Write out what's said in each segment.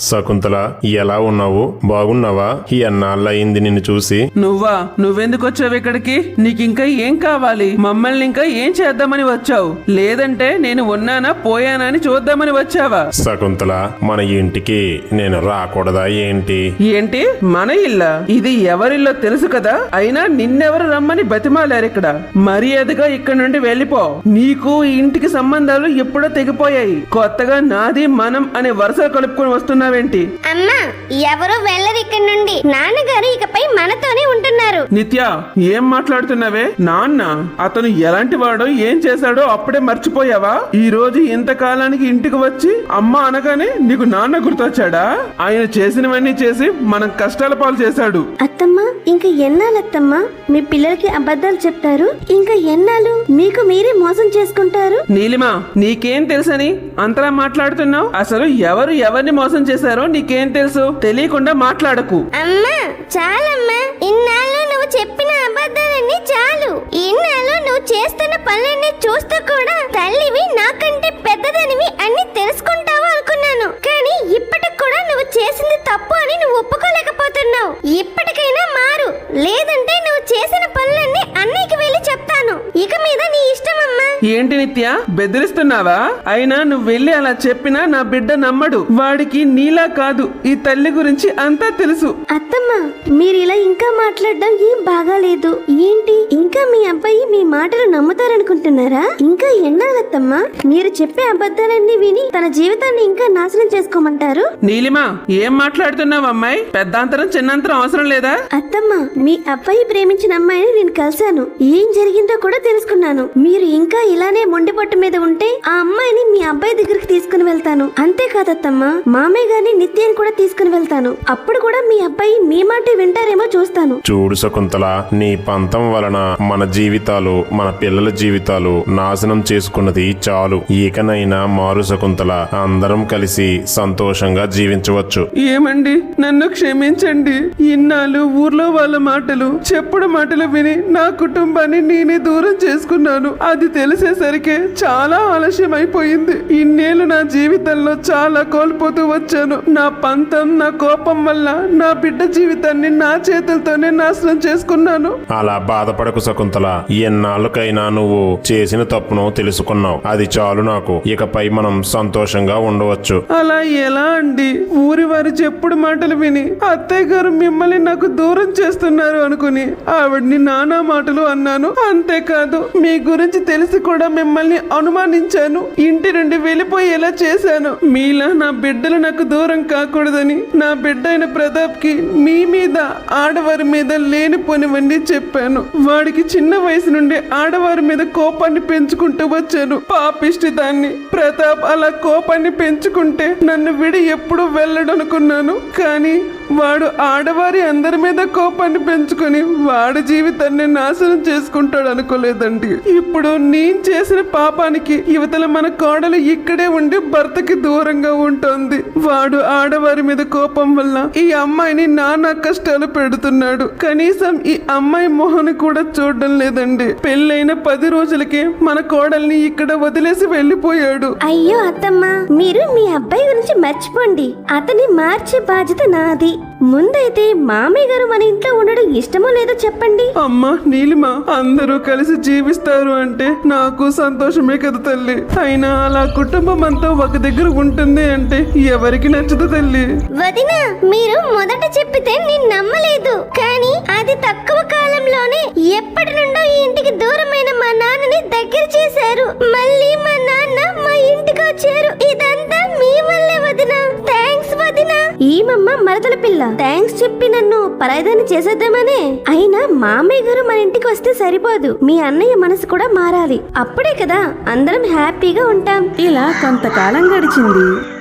శకుంతల ఎలా ఉన్నావు? బాగున్నావా? ఎన్నాళ్ళయింది నిన్ను చూసి. నువ్వా? నువ్వెందుకు వచ్చావు ఇక్కడికి? నీకు ఇంకా ఏం కావాలి? మమ్మల్ని ఇంకా ఏం చేద్దామని వచ్చావు? లేదంటే నేను ఉన్నానా పోయానా అని చూద్దామని వచ్చావా? శకుంతల మన ఇంటికి నేను రాకూడదా ఏంటి? ఏంటి? మన ఇల్లా? ఇది ఎవరిల్లో తెలుసు కదా? అయినా నిన్నెవరు రమ్మని బతిమాలారు ఇక్కడ? మర్యాదగా ఇక్కడ నుండి వెళ్ళిపో. నీకు ఈ ఇంటికి సంబంధాలు ఎప్పుడో తెగిపోయాయి. కొత్తగా నాది మనం అనే వరుస కలుపుకొని వస్తున్నావేంటి అమ్మా ఎవరు వెళ్ళరు ఇక్కడ నుండి. నాన్నగారు ఇకపై మనతోనే ఉంటున్నారు. నిత్య ఏం మాట్లాడుతున్నావే? నాన్న అతను ఎలాంటి వాడో ఏం చేశాడో అప్పుడే మర్చిపోయావా? ఈ రోజు ఇంతకాలానికి ఇంటికి వచ్చి అమ్మ అనగానే నీకు నాన్న గుర్తొచ్చాడా? ఆయన చేసినవన్నీ చేసి మనం కష్టాల పాలు చేశాడు. అత్తమ్మ ఇంకా ఎన్నాళ్ళు అత్తమ్మ మీ పిల్లలకి అబద్ధాలు చెప్తారు? ఇంకా ఎన్నాళ్ళు? మీకు మీరే మోసం చేసుకుంటారు? నీలిమా నీకేం తెలుసని అంతలా మాట్లాడుతున్నావు? అసలు ఎవరు ఎవరిని మోసం చేశారో? నీకేం తెలుసు? తెలియకుండా మాట్లాడకు. అమ్మా చాలమ్మా. ఇన్నాళ్ళు నువ్వు చెప్పిన అబద్ధాలన్నీ చాలు. ఇన్నాళ్ళు నువ్వు చేస్తున్న పనులన్నీ చూస్తూ కూడా తల్లివి నాకంటే పెద్దదనివి అన్ని తెలుసుకుంటావు అనుకున్నాను. కానీ ఇప్పటికి కూడా నువ్వు చేసింది తప్పు అని నువ్వు ఒప్పుకోలేకపోతున్నావు. ఇప్పటికైనా మారు. లేదంటే నువ్వు చేసిన పనులన్నీ అన్నయ్యకి వెళ్ళి ఇక మీద నీ ఇష్టం అమ్మా ఏంటి నిత్య? బెదిరిస్తున్నావా? అయినా నువ్వు వెళ్ళి అలా చెప్పినా నా బిడ్డ నమ్మడు. వాడికి నీలా కాదు. ఈ తల్లి గురించి అంతా తెలుసు. అత్తమ్మ మీరు ఇలా ఇంకా మాట్లాడడం ఏం బాగాలేదు. ఏంటి? ఇంకా మీ అబ్బాయి మీ మాటలు నమ్ముతారనుకుంటున్నారా? ఇంకా ఎన్నాళ్ళత్తమ్మ మీరు చెప్పే అబద్ధాలన్నీ విని తన జీవితాన్ని ఇంకా నాశనం చేసుకోమంటారు? నీలిమా ఏం మాట్లాడుతున్నావు అమ్మాయి? పెద్దాంతరం చిన్నంతరం అవసరం లేదా? అత్తమ్మ మీ అబ్బాయి ప్రేమించిన అమ్మాయిని నేను కలిశాను. ఏం జరిగిందో కూడా తెలుసుకున్నాను. మీరు ఇంకా ఇలానే మొండి పట్టు మీద ఉంటే ఆ అమ్మాయిని మీ అబ్బాయి దగ్గరికి తీసుకుని వెళ్తాను. అంతేకాదత్తమ్మ మామయ్య గారిని నిత్యాన్ని కూడా తీసుకుని వెళ్తాను. అప్పుడు కూడా మీ అబ్బాయి మీ మాట వింటారేమో చూస్తాను. చూడు శకుంతల నీ పంతం వలన మన జీవితాలు మన పిల్లల జీవితాలు నాశనం చేసుకున్నది చాలు. ఇకనైనా మారు శకుంతల అందరం కలిసి సంతోషంగా జీవించవచ్చు. ఏమండి? నన్ను క్షమించండి. ఇన్నాళ్ళు ఊర్లో వాళ్ళ మాటలు చెప్పుడు మాటలు విని నా కుటుంబాన్ని నేనే దూరం చేసుకున్నాను. అది తెలిసేసరికి చాలా ఆలస్యం అయిపోయింది ఇన్నేళ్ళు నా జీవితంలో చాలా కోల్పోతూ వచ్చాను. నా పంతం నా కోపం వల్ల నా బిడ్డ జీవితాన్ని నా చేతులతోనే నాశనం చేసుకున్నాను. అలా బాధపడకు శకుంతల. ఎన్నాళ్ళకైనా నువ్వు చేసిన తప్పును తెలుసుకున్నావు. అది చాలు నాకు. ఇకపై మనం సంతోషంగా ఉండవచ్చు. అలా ఎలా అండి? ఊరి వారి చెప్పుడు మాటలు విని అత్తయ్య గారు మిమ్మల్ని నాకు దూరం చేస్తున్నారు అనుకుని ఆవిడ్ని నానా మాటలు అన్నాను. అంతేకాదు మీ గురించి తెలిసి కూడా మిమ్మల్ని అనుమానించాను. ఇంటి నుండి వెళ్ళిపోయేలా చేశాను. మీలా నా బిడ్డలు నాకు దూరం కాకూడదని నా బిడ్డ అయిన ప్రతాప్కి మీ మీద ఆడవారి మీద లేనిపోనివన్నీ చెప్పాను. వాడికి చిన్న వయసు నుండి ఆడవారి మీద కోపాన్ని పెంచుకుంటూ వచ్చాను. పాపిష్టి దాన్ని. ప్రతాప్ అలా కోపాన్ని పెంచుకుంటే నన్ను విడి ఎప్పుడు వెళ్ళడనుకున్నాను. కానీ వాడు ఆడవారి అందరి మీద కోపాన్ని పెంచుకొని వాడి జీవితాన్ని నాశనం చేసుకుంటాడు అనుకోలేదండి. ఇప్పుడు నేను చేసిన పాపానికి యువతల మన కోడలు ఇక్కడే ఉండి భర్తకి దూరంగా ఉంటుంది. వాడు ఆడవారి మీద కోపం వల్ల ఈ అమ్మాయిని నానా కష్టాలు పెడుతున్నాడు. కనీసం ఈ అమ్మాయి మొహని కూడా చూడడం లేదండి. పెళ్ళైన పది రోజులకే మన కోడల్ని ఇక్కడ వదిలేసి వెళ్ళిపోయాడు. అయ్యో అత్తమ్మ మీరు మీ అబ్బాయి గురించి మర్చిపోండి. అతని మార్చే బాధ్యత నాది. ముందైతే మామయ్య గారు మన ఇంట్లో ఉండడం ఇష్టమో లేదో చెప్పండి. అమ్మా నీలిమ అందరూ కలిసి జీవిస్తారు అంటే నాకు సంతోషమే కదా తల్లి. అయినా అలా కుటుంబం అంతా ఒక దగ్గర ఉంటుంది అంటే ఎవరికి నచ్చదు తల్లి. వదిన మీరు మొదట చెప్పితే నేను నమ్మలేదు. కానీ అది తక్కువ కాలంలోనే ఎప్పటి నుండో ఈ ఇంటికి దూరమైన మా నాన్నని దగ్గర చేశారు. మళ్ళీ మా నాన్న మా ఇంటికి వచ్చారు. ఇదంతా మీ వల్లే వదిన. థ్యాంక్స్ వదిన. ఈమమ్మ మరదల పిల్ల. థ్యాంక్స్ చెప్పి నన్ను పరాయిదాన్ని చేసేద్దామనే. అయినా మామయ్య గారు మన ఇంటికి వస్తే సరిపోదు. మీ అన్నయ్య మనసు కూడా మారాలి. అప్పుడే కదా అందరం హ్యాపీగా ఉంటాం. ఇలా కొంతకాలం గడిచింది.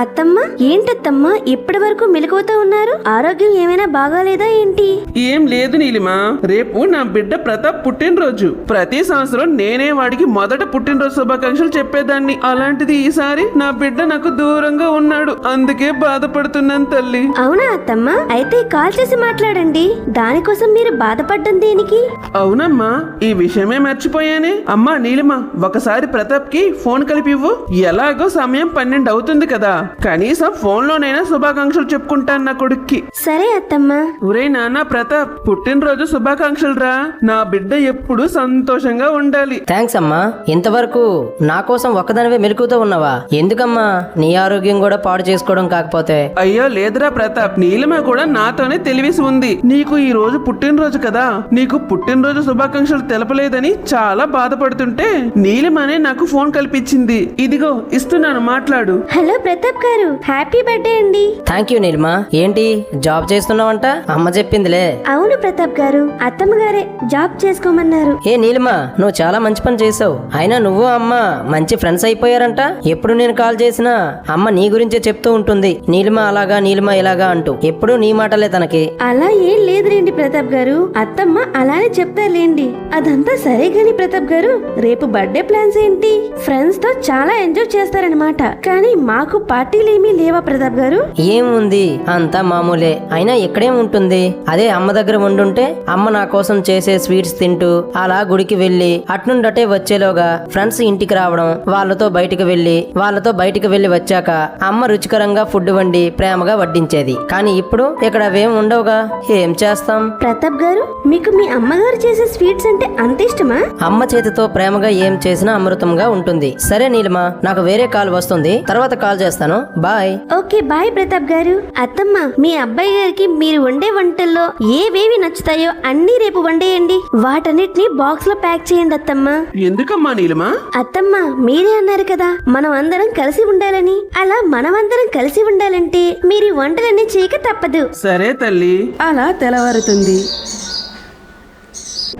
అత్తమ్మ ఏంటత్తమ్మ ఇప్పటి వరకు మెలకువతో ఉన్నారు? ఆరోగ్యం ఏమైనా బాగాలేదా ఏంటి? ఏం లేదు నీలిమా. రేపు నా బిడ్డ ప్రతాప్ పుట్టినరోజు. ప్రతి సంవత్సరం నేనే వాడికి మొదట పుట్టినరోజు శుభాకాంక్షలు చెప్పేదాన్ని. అలాంటిది ఈసారి నా బిడ్డ నాకు దూరంగా ఉన్నాడు. అందుకే బాధపడుతున్నాను తల్లి. అవునా అత్తమ్మ? అయితే కాల్ చేసి మాట్లాడండి. దానికోసం మీరు బాధపడ్డం దేనికి? అవునమ్మా ఈ విషయమే మర్చిపోయానే. అమ్మా నీలిమ ఒకసారి ప్రతాప్కి ఫోన్ కలిపి ఇవ్వు ఎలాగో సమయం పన్నెండు అవుతుంది కదా. కనీసం ఫోన్ లోనైనా శుభాకాంక్షలు చెప్పుకుంటాను నా కొడుక్కి. సరే అత్తమ్మ. ఒరే నాన్న ప్రతాప్ పుట్టినరోజు శుభాకాంక్షలు రా నా బిడ్డ ఎప్పుడు సంతోషంగా ఉండాలి. థ్యాంక్స్ అమ్మా. ఇంతవరకు నా కోసం ఒక్కదానివే మెలుకుతూ ఉన్నావా? ఎందుకమ్మా? నీ ఆరోగ్యం కూడా పాడు చేసుకోవడం కాకపోతే. అయ్యో లేదురా ప్రతాప్. నీలిమ కూడా నాతోనే తెలివిసి ఉంది. నీకు ఈ రోజు పుట్టినరోజు కదా. నీకు పుట్టినరోజు శుభాకాంక్షలు తెలపలేదని చాలా బాధపడుతుంటే నీలిమనే నాకు ఫోన్ కల్పించింది. ఇదిగో ఇస్తున్నాను మాట్లాడు. Hello Pratap garu happy birthday అండి. థ్యాంక్ యూ నీలిమా ఏంటి జాబ్ చేస్తున్నావంట? అమ్మ చెప్పిందిలే. అవును ప్రతాప్ గారు అత్తమ్మ గారే జాబ్ చేసుకోమన్నారు. ఏ నీలిమా నువ్వు చాలా మంచి పని చేసావు అయినా నువ్వు అమ్మ మంచి ఫ్రెండ్స్ అయిపోయారంట? ఎప్పుడు నేను కాల్ చేసినా అమ్మ నీ గురించే చెప్తూ ఉంటుంది. నీలిమ అలాగా నీలిమ ఇలాగా అంటూ. ఎప్పుడు నీ మాటలే తనకి. అలా ఏం లేదులేండి ప్రతాప్ గారు. అత్తమ్మ అలానే చెప్తారులేండి. అదంతా సరే గాని ప్రతాప్ గారు రేపు బర్త్డే ప్లాన్స్ ఏంటి? ఫ్రెండ్స్తో చాలా ఎంజాయ్ చేస్తారనమాట కానీ మాకు పార్టీలు ఏమీ లేవా ప్రతాప్ గారు? ఏముంది? అంతా మామూలే. అయినా ఇక్కడేం ఉంటుంది. అదే అమ్మ దగ్గర ఉండుంటే అమ్మ నా కోసం చేసే స్వీట్స్ తింటూ అలా గుడికి వెళ్ళి అట్నుండటే వచ్చేలోగా ఫ్రెండ్స్ ఇంటికి రావడం వాళ్ళతో బయటికి వెళ్ళి వాళ్ళతో బయటికి వెళ్ళి వచ్చాక అమ్మ రుచికరంగా ఫుడ్ వండి ప్రేమగా వడ్డించేది. కానీ ఇప్పుడు ఇక్కడ అవేం ఉండవుగా? ఏం చేస్తాం? ప్రతాప్ గారు మీకు మీ అమ్మగారు చేసే స్వీట్స్ అంటే అంత ఇష్టమా? అమ్మ చేతితో ప్రేమగా ఏం చేసినా అమృతంగా ఉంటుంది. సరే నీలిమా నాకు వేరే కాల్ వస్తుంది. తర్వాత కాల్ చేస్తాను. బాయ్. ఓకే బాయ్ ప్రతాప్ గారు. అత్తమ్మ మీ అబ్బాయి గారికి మీరు వండే వంటల్లో ఏవేవి నచ్చుతాయో అన్ని రేపు వండేయండి. వాటన్నిటిని బాక్స్లో ప్యాక్ చేయండి అత్తమ్మ. ఎందుకమ్మా నీలిమ? అత్తమ్మ మీరే అన్నారు కదా మనం అందరం కలిసి ఉండాలని. అలా మనమందరం కలిసి ఉండాలంటే మీరు వంటలన్నీ చేయక తప్పదు. సరే తల్లి. అలా తెల్లవారుతుంది.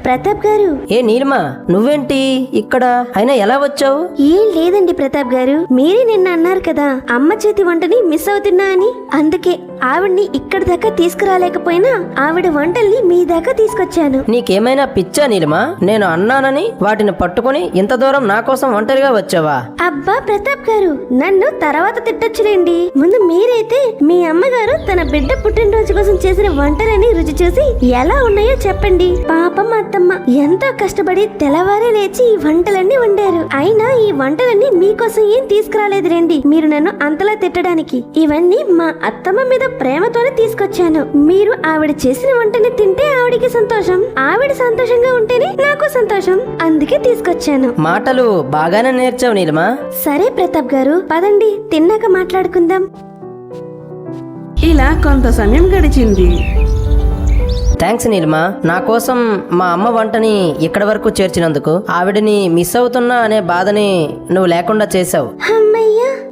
ప్రతాప్ గారు? ఏ నీలిమా నువ్వేంటి ఇక్కడ? అయినా ఎలా వచ్చావు? ఏం లేదండి ప్రతాప్ గారు. మీరే నిన్న అన్నారు కదా అమ్మ చేతి వంటని మిస్ అవుతున్నా అని. అందుకే ఆవిడ్ని ఇక్కడి దాకా తీసుకురాలేకపోయినా ఆవిడ వంటల్ని మీ దాకా తీసుకొచ్చాను. నీకేమైనా పిచ్చా నీలిమా? నేను అన్నానని వాటిని పట్టుకొని ఇంత దూరం నా కోసం ఒంటరిగా వచ్చావా? అబ్బా ప్రతాప్ గారు నన్ను తర్వాత తిట్టొచ్చులేండి. ముందు మీరైతే మీ అమ్మగారు తన బిడ్డ పుట్టినరోజు కోసం చేసిన వంటలని రుచి చూసి ఎలా ఉన్నాయో చెప్పండి. పాపం అత్తమ్మ ఎంతో కష్టపడి తెల్లవారే లేచి ఈ వంటలన్నీ వండారు. అయినా ఈ వంటలన్నీ మీకోసం ఏం తీసుకురాలేదు రండి. మీరు నన్ను అంతలా తిట్టడానికి. ఇవన్నీ మా అత్తమ్మ మీద ప్రేమతోనే తీసుకొచ్చాను. మీరు ఆవిడ చేసిన వంటని తింటే ఆవిడికి సంతోషం. ఆవిడ సంతోషంగా ఉంటేనే నాకు సంతోషం. అందుకే తీసుకొచ్చాను. మాటలు బాగానే నేర్చావు నీలిమా. సరే ప్రతాప్ గారు పదండి. తిన్నాక మాట్లాడుకుందాం. ఇలా కొంత సమయం గడిచింది. థ్యాంక్స్ నీలిమా నా కోసం మా అమ్మ వంటని ఇక్కడి వరకు చేర్చినందుకు ఆవిడని మిస్ అవుతున్నా అనే బాధని నువ్వు లేకుండా చేసావు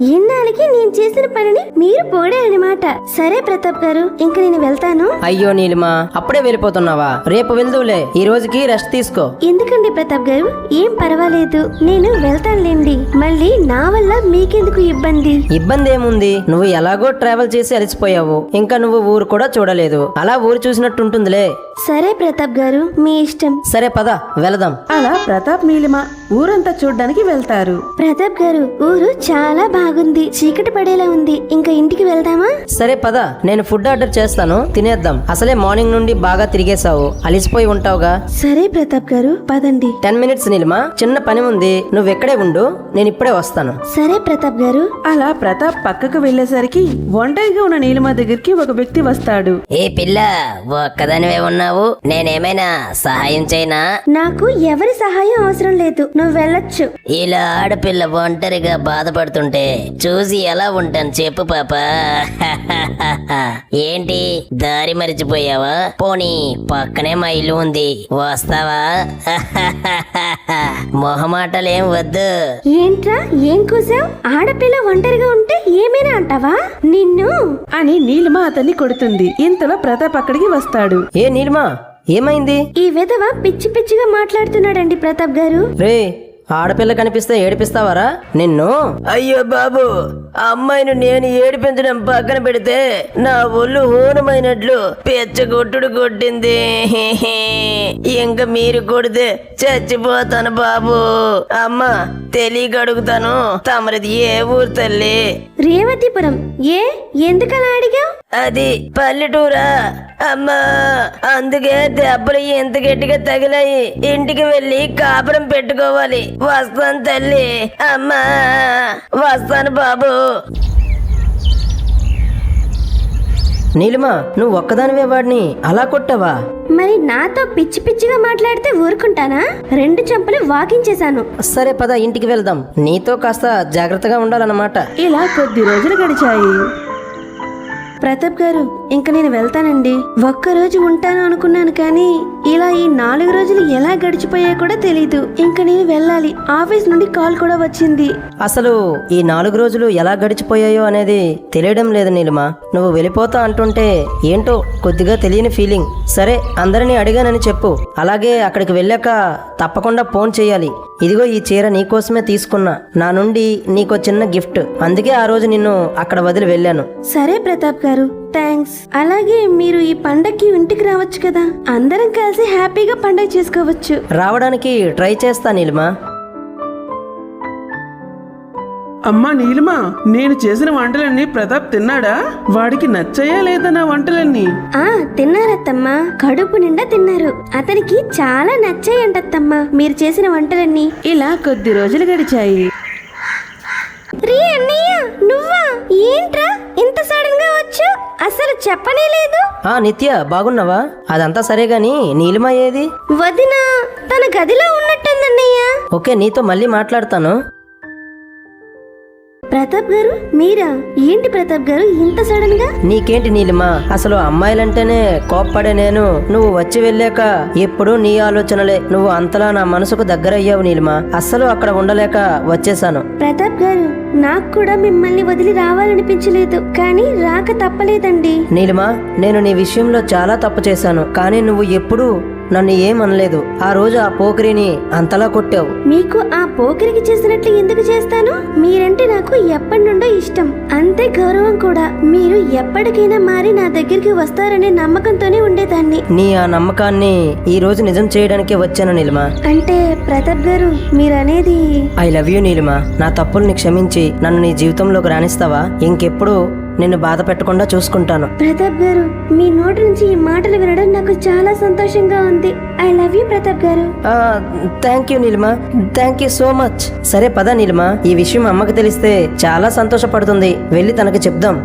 ఇన్నాళ్ళకి నేను చేసిన పనిని మీరు పోడారనమాట సరే ప్రతాప్ గారు ఇంక నేను వెళ్తాను. అయ్యో నీలిమా అప్పుడే వెళ్ళిపోతున్నావా? రేపు వెళ్దువులే ఈ రోజుకి రెస్ట్ తీసుకో. ఎందుకండి ప్రతాప్ గారు? ఏం పర్వాలేదు నేను వెళ్తానులేండి. మళ్ళీ నా వల్ల మీకెందుకు ఇబ్బంది? ఇబ్బంది ఏముంది? నువ్వు ఎలాగో ట్రావెల్ చేసి అలసిపోయావు. ఇంకా నువ్వు ఊరు కూడా చూడలేదు. అలా ఊరు చూసినట్టుంటుందిలే. సరే ప్రతాప్ గారు మీ ఇష్టం. సరే పద వెళదాం. అలా ప్రతాప్ నీలిమ ఊరంతా చూడ్డానికి వెళ్తారు. ప్రతాప్ గారు ఊరు చాలా బాగుంది చీకటి పడేలా ఉంది. ఇంకా ఇంటికి వెళ్దామా? సరే పద. నేను ఫుడ్ ఆర్డర్ చేస్తాను. తినేద్దాం. అసలే మార్నింగ్ నుండి బాగా తిరిగేశావు. అలిసిపోయి ఉంటావుగా. సరే ప్రతాప్ గారు పదండి. Ten minutes Neelima. చిన్న పని ఉంది. నువ్వు ఎక్కడే ఉండు. నేను ఇప్పుడే వస్తాను. సరే ప్రతాప్ గారు. అలా ప్రతాప్ పక్కకు వెళ్ళేసరికి ఒంటరిగా ఉన్న నీలిమ దగ్గరికి ఒక వ్యక్తి వస్తాడు. ఏ పిల్ల ఒక్కదానివే ఉన్నావు? నేనేమైనా సహాయం చేయనా? నాకు ఎవరి సహాయం అవసరం లేదు. నువ్వు వెళ్ళొచ్చు. ఇలా ఆడపిల్ల ఒంటరిగా బాధపడుతుంటే చూసి ఎలా ఉంటాను చెప్పు పాప. ఏంటి దారి మరిచిపోయావా? పోనీ పక్కనే మా ఇల్లు ఉంది. వస్తావా? మొహమాటలేం వద్దు. ఏంట్రా ఏం కూసావు? ఆడపిల్ల ఒంటరిగా ఉంటే ఏమైనా అంటావా? నిన్ను? అని నీలిమ అతన్ని కొడుతుంది. ఇంతలో ప్రతాప్ అక్కడికి వస్తాడు. ఏ నీలిమా ఏమైంది? ఈ విధవ పిచ్చి పిచ్చిగా మాట్లాడుతున్నాడండి ప్రతాప్ గారు. రే ఆడపిల్ల కనిపిస్తే ఏడిపిస్తావారా? నిన్ను? అయ్యో బాబు అమ్మాయిని నేను ఏడిపించడం పక్కన పెడితే నా ఒళ్ళు హోనమైనట్లు పెచ్చ కొట్టుడు కొట్టింది. ఇంక మీరు కొడితే చచ్చిపోతాను బాబు. అమ్మ తెలియక అడుగుతాను తమరిది ఏ ఊరు తల్లి? రేవతిపురం. ఏ? ఎందుకలా అడిగావు? అది పల్లెటూరా? అమ్మా అందుకే దెబ్బలు ఎంత గట్టిగా తగిలాయి. ఇంటికి వెళ్ళి కాపురం పెట్టుకోవాలి. వస్తాను తల్లి. అమ్మా వస్తాను బాబు. నీలిమా నువ్వు ఒక్కదానివే వాడిని. అలా కొట్టావా? మరి నాతో పిచ్చి పిచ్చిగా మాట్లాడితే ఊరుకుంటానా? రెండు చెంపలు వాకించేశాను సరే పద ఇంటికి వెళ్దాం. నీతో కాస్త జాగ్రత్తగా ఉండాలన్నమాట. ఇలా కొద్ది రోజులు గడిచాయి. ప్రతాప్ గారు ఇంక నేను వెళ్తానండి. ఒక్కరోజు ఉంటాను అనుకున్నాను కానీ ఇలా ఈ నాలుగు రోజులు ఎలా గడిచిపోయా కూడా తెలీదు. ఇంక నేను వెళ్ళాలి. ఆఫీస్ నుండి కాల్ కూడా వచ్చింది. అసలు ఈ నాలుగు రోజులు ఎలా గడిచిపోయాయో అనేది తెలియడం లేదు నీలిమా. నువ్వు వెళ్ళిపోతా అంటుంటే ఏంటో కొద్దిగా తెలియని ఫీలింగ్. సరే అందరినీ అడిగానని చెప్పు. అలాగే అక్కడికి వెళ్ళాక తప్పకుండా ఫోన్ చేయాలి. ఇదిగో ఈ చీర నీకోసమే తీసుకున్నా. నా నుండి నీకో చిన్న గిఫ్ట్. అందుకే ఆ రోజు నిన్ను అక్కడ వదిలి వెళ్ళాను. సరే ప్రతాప్ గారు. థ్యాంక్స్ అలాగే మీరు ఈ పండక్కి ఇంటికి రావచ్చు కదా. అందరం కలిసి హ్యాపీగా పండగ చేసుకోవచ్చు. రావడానికి ట్రై చేస్తా నీలిమా. అమ్మా నీలిమా నేను చేసిన వంటలన్నీ ప్రతాప్ తిన్నాడా? వాడికి నచ్చాయా లేదా నా వంటలన్నీ? ఆ తిన్నారత్తమ్మ. కడుపు నిండా తిన్నారు. అతనికి చాలా నచ్చాయంటత్తమ్మ. మీరు చేసిన వంటలన్నీ ఇలా కొద్ది రోజులు గడిచాయి. రీ అన్నయ్య నువ్వా? ఏంట్రా? ఇంత సడన్గా వచ్చు? అసలు చెప్పనే లేదు. ఆ నిత్య బాగున్నావా? అదంతా సరే గాని నీలిమ ఏది? వదిన తన గదిలో ఉన్నట్టుందన్నయ్య ఓకే నీతో మళ్ళీ మాట్లాడతాను. ప్రతాప్ గారు మీరా? ఏంటి ప్రతాప్ గారు ఇంత సడన్గా? నీకేంటి నీలిమా? అసలు అమ్మాయిలంటేనే కోప్పడే నేను. నువ్వు వచ్చి వెళ్ళాక ఎప్పుడూ నీ ఆలోచనలే. నువ్వు అంతలా నా మనసుకు దగ్గరయ్యావు నీలిమా. అస్సలు అక్కడ ఉండలేక వచ్చేసాను. ప్రతాప్ గారు నాకు కూడా మిమ్మల్ని వదిలి రావాలనిపించలేదు. కానీ రాక తప్పలేదండి. నీలిమా నేను నీ విషయంలో చాలా తప్పు చేశాను. కానీ నువ్వు ఎప్పుడూ నన్ను ఏమనలేదు. ఆ రోజు ఆ పోకిరిని అంతలా కొట్టావు. మీకు ఆ పోకిరికి చేసినట్లు ఎందుకు చేస్తాను? మీరంటే నాకు ఎప్పటి నుండో ఇష్టం. అంతే గౌరవం కూడా. మీరు ఎప్పటికైనా మారి నా దగ్గరికి వస్తారనే నమ్మకంతోనే ఉండేదాన్ని. నీ ఆ నమ్మకాన్ని ఈ రోజు నిజం చేయడానికే వచ్చాను నీలిమా. అంటే ప్రతాప్ గారు మీరనేది? I love you Neelima. నా తప్పుల్ని క్షమించి నన్ను నీ జీవితంలోకి రాణిస్తావా ఇంకెప్పుడు నిన్ను బాధ పెట్టకుండా చూసుకుంటాను. ప్రతాప్ గారు మీ నోటి నుంచి ఈ మాటలు వినడం నాకు చాలా సంతోషంగా ఉంది. I love you Pratap garu. Thank you Neelima. Thank you so much సరే పద నీలిమా. ఈ విషయం అమ్మకి తెలిస్తే చాలా సంతోషపడుతుంది. వెళ్ళి తనకి చెప్దాం.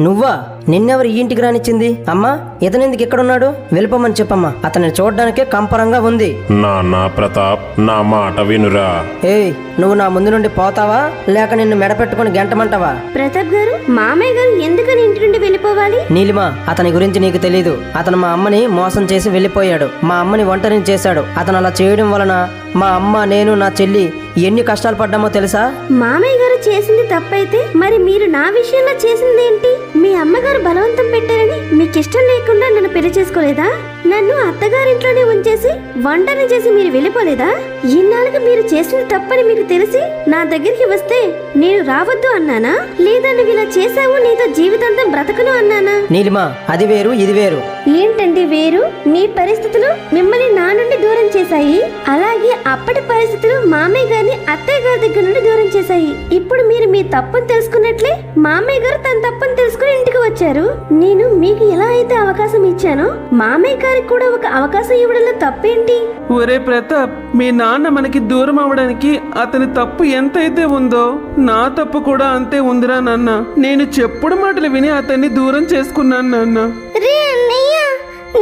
నువ్వా? నిన్నెవరు ఈ ఇంటికి రానిచ్చింది? అమ్మా ఇతను ఎందుకు ఎక్కడున్నాడు వెళ్ళిపోమని చెప్పమ్మా. అతన్ని చూడడానికే కంపరంగా ఉంది. నాన్న ప్రతాప్ నా మాట వినురా. ఏయ్ నువ్వు నా ముందు నుండి పోతావా? లేక నిన్ను మెడపెట్టుకుని గంటమంటావా? ప్రతాప్ గారు మామయ్య గారు ఎందుకని ఇంటి నుండి వెళ్ళిపోవాలి? నీలిమా అతని గురించి నీకు తెలీదు. అతను మా అమ్మని మోసం చేసి వెళ్ళిపోయాడు. మా అమ్మని ఒంటరిని చేశాడు. అతను అలా చేయడం వలన మా అమ్మ నేను నా చెల్లి ఎన్ని కష్టాలు పడ్డామో తెలుసా? మామయ్య గారు చేసింది తప్పైతే మరి మీరు నా విషయంలో చేసింది ఏంటి? మీ అమ్మగారు బలవంతం పెట్టారని మీకు ఇష్టం లేకుండా నన్ను పెళ్ళి చేసుకోలేదా? నన్ను అత్తగారింట్లోనే ఉంచేసి వంటని చేసి మీరు వెళ్ళిపోలేదా? ఇన్నాళ్ళకి మీరు చేసింది తప్పని మీకు తెలిసి నా దగ్గరికి వస్తే నేను రావద్దు అన్నానా? లేదా నువ్వు ఇలా చేసావు నీతో జీవితాంతం బ్రతకను అన్నానా? నీలిమా అది వేరు ఇది వేరు. ఏంటండి వేరు? మీ పరిస్థితులు మిమ్మల్ని నా నుండి దూరం చేశాయి. అలాగే అప్పటి పరిస్థితులు మామయ్య గారిని అత్తయ్య గారి దగ్గర నుండి దూరం చేశాయి. ఇప్పుడు మీరు మీ తప్పును తెలుసుకున్నట్లే మామయ్య గారు తన తప్పును తెలుసుకుని ఇంటికి వచ్చారు. నేను మీకు ఎలా అయితే అవకాశం ఇచ్చానో మామయ్య గారికి కూడా ఒక అవకాశం ఇవ్వడంలో తప్పేంటి? ఒరే ప్రతాప్ మీ నాన్న మనకి దూరం అవడానికి అతని తప్పు ఎంతైతే ఉందో నా తప్పు కూడా అంతే ఉందిరా నాన్న. నేను చెప్పుడు మాటలు విని అతన్ని దూరం చేసుకున్నాను నాన్న. రే అన్నయ్య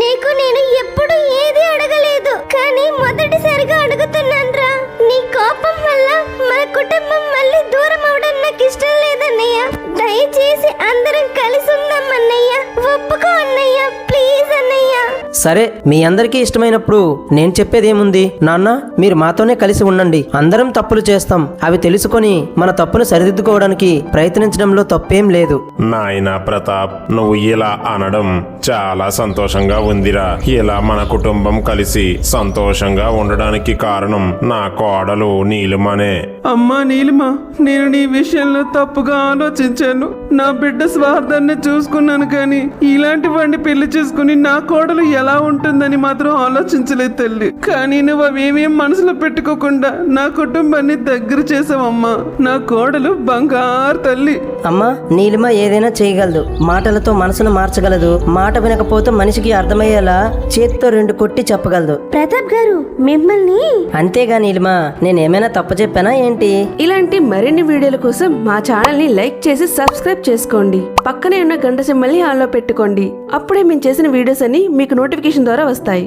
నీకు నేను ఎప్పుడు ఏది అడగలేదు. కానీ మొదటిసారిగా అడుగుతున్నానురా. నీ కోపం వల్ల మన కుటుంబం మళ్ళీ దూరం అవడం నాకు ఇష్టం లేదన్నయ్య. దయచేసి అందరం కలిసి ఉందాం అన్నయ్య. ఒప్పుకో అన్నయ్య ప్లీజ్ అన్నయ్య. సరే మీ అందరికీ ఇష్టమైనప్పుడు నేను చెప్పేది ఏముంది నాన్న మీరు మాతోనే కలిసి ఉండండి. అందరం తప్పులు చేస్తాం. అవి తెలుసుకొని మన తప్పును సరిదిద్దుకోవడానికి ప్రయత్నించడంలో తప్పేం లేదు. నాయనా ప్రతాప్ నువ్వు ఇలా అనడం చాలా సంతోషంగా ఉందిరా. ఇలా మన కుటుంబం కలిసి సంతోషంగా ఉండడానికి కారణం నా కోడలు నీలుమనే. అమ్మా నీలిమా నేను నీ విషయంలో తప్పుగా ఆలోచించాను. నా బిడ్డ స్వార్థాన్ని చూసుకున్నాను కానీ ఇలాంటి వాడిని పెళ్ళి చేసుకుని నా కోడలు ఎలా ఉంటుందని మాత్రం ఆలోచించలేదు తల్లి. కానీ నువ్వు అవేమేం మనసులో పెట్టుకోకుండా నా కుటుంబాన్ని దగ్గర చేసావమ్మా. నా కోడలు బంగారు తల్లి. అమ్మా నీలిమ ఏదైనా చేయగలదు. మాటలతో మనసును మార్చగలదు. మాట వినకపోతే మనిషికి అర్థమయ్యేలా చేత్తో రెండు కొట్టి చెప్పగలదు. ప్రతాప్ గారు మిమ్మల్ని? అంతేగా నీలిమ నేనేమైనా తప్పు చెప్పానా ఏంటి? ఇలాంటి మరిన్ని వీడియోల కోసం మా ఛానల్ని లైక్ చేసి సబ్స్క్రైబ్ చేసుకోండి. పక్కనే ఉన్న గంట సింబల్ని ఆన్లో పెట్టుకోండి. అప్పుడే మేము చేసిన వీడియోస్ అన్ని మీకు నోటిఫికేషన్ ద్వారా వస్తాయి.